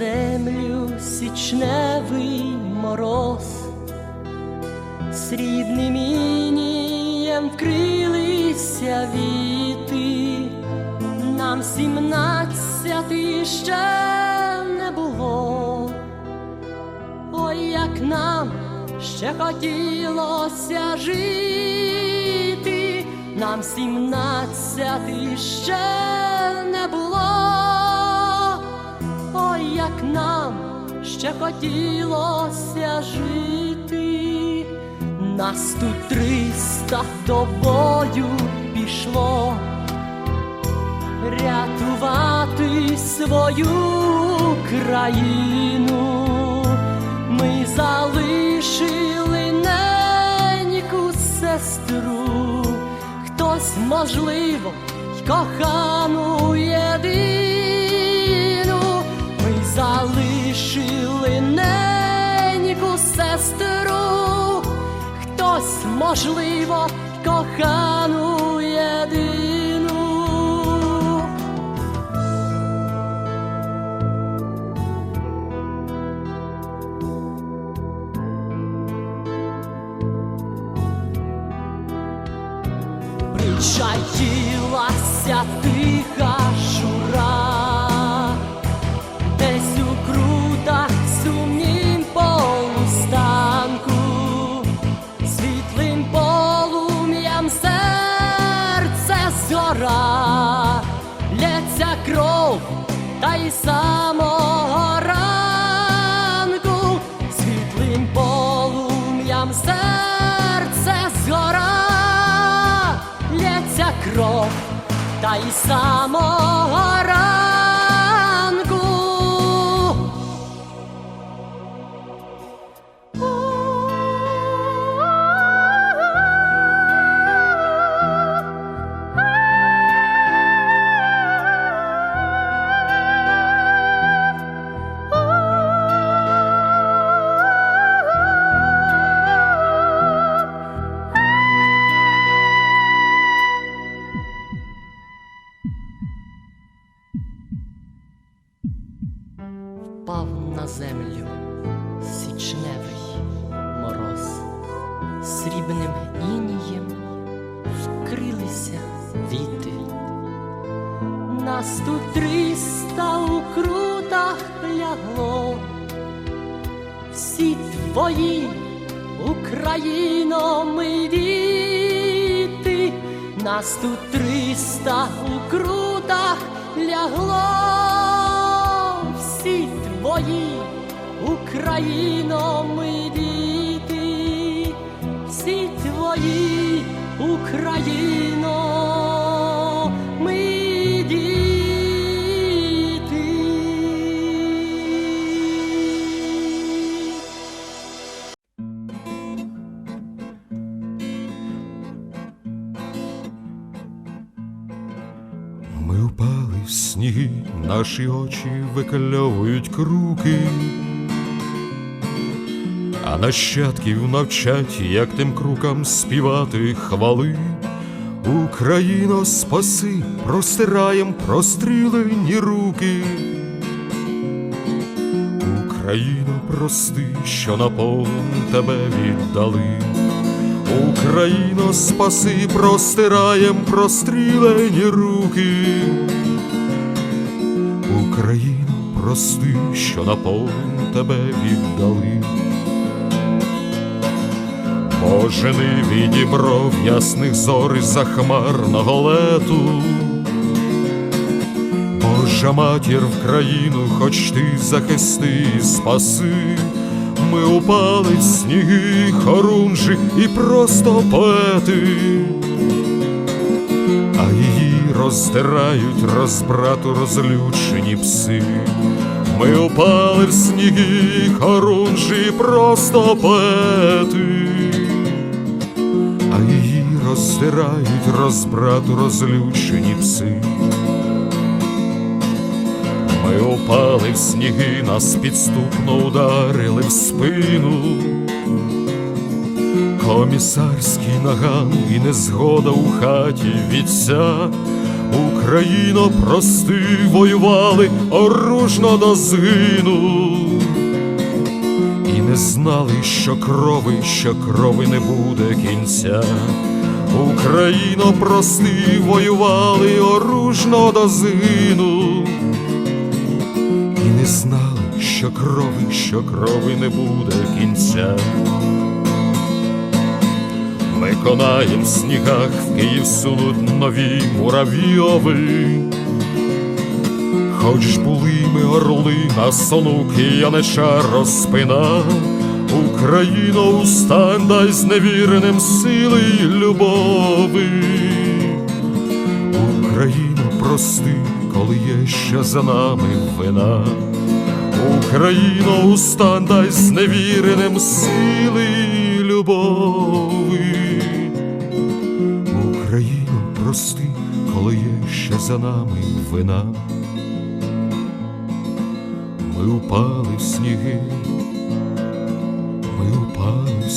землю січневий мороз, срібним інієм вкрилися віти, нам сімнадцяти ще не було. Ой, як нам ще хотілося жити, нам сімнадцяти ще не було. Ще хотілося жити, нас тут триста до бою пішло рятувати свою країну. Ми залишили неньку сестру, хтось, можливо, й кохану єдину. Ми залишили неньку сестру, хтось, можливо, кохану єдину. Причаїлася тиха жура, самого ранку, світлим полум'ям серце згора лється кров, та й самого срібним інієм вкрилися віти. Нас тут триста у крутах лягло, всі твої Україно, ми діти, нас тут триста у крутах лягло, всі твої Україно, ми діти, твої Україно, ми діти. Ми впали в сніги, наші очі викльовують круки, а нащадків навчать, як тим крукам співати хвали. Україно, спаси, простираєм прострілені руки. Україно, прости, що на полон тебе віддали. Україно, спаси, простираєм прострілені руки. Україно, прости, що на полон тебе віддали. Боже, не відібров ясних зор із-за хмарного лету. Божа матір в країну, хоч ти захисти і спаси. Ми упали сніги, хорунжі і просто поети, а її роздирають розбрату розлючені пси. Ми упали в сніги, хорунжі просто поети, роздирають розбрату розлючені пси. Ми упали в сніги, нас підступно ударили в спину. Комісарський наган і незгода у хаті вітця. Україно, прости, воювали оружно до згину. І не знали, що крови, що крови не буде кінця. Україно, прости, воювали оружно до згину. І не знали, що крови, що крови не буде кінця. Ми конаєм в снігах, в Київ сунуть нові муравйови. Хоч були ми орли, на сонуки янича розпина, Україно, устань, дай зневіреним сили й любови. Україно, прости, коли є ще за нами вина. Україно, устань, дай зневіреним сили й любови. Україно, прости, коли є ще за нами вина. Ми упали в сніги, ми упали в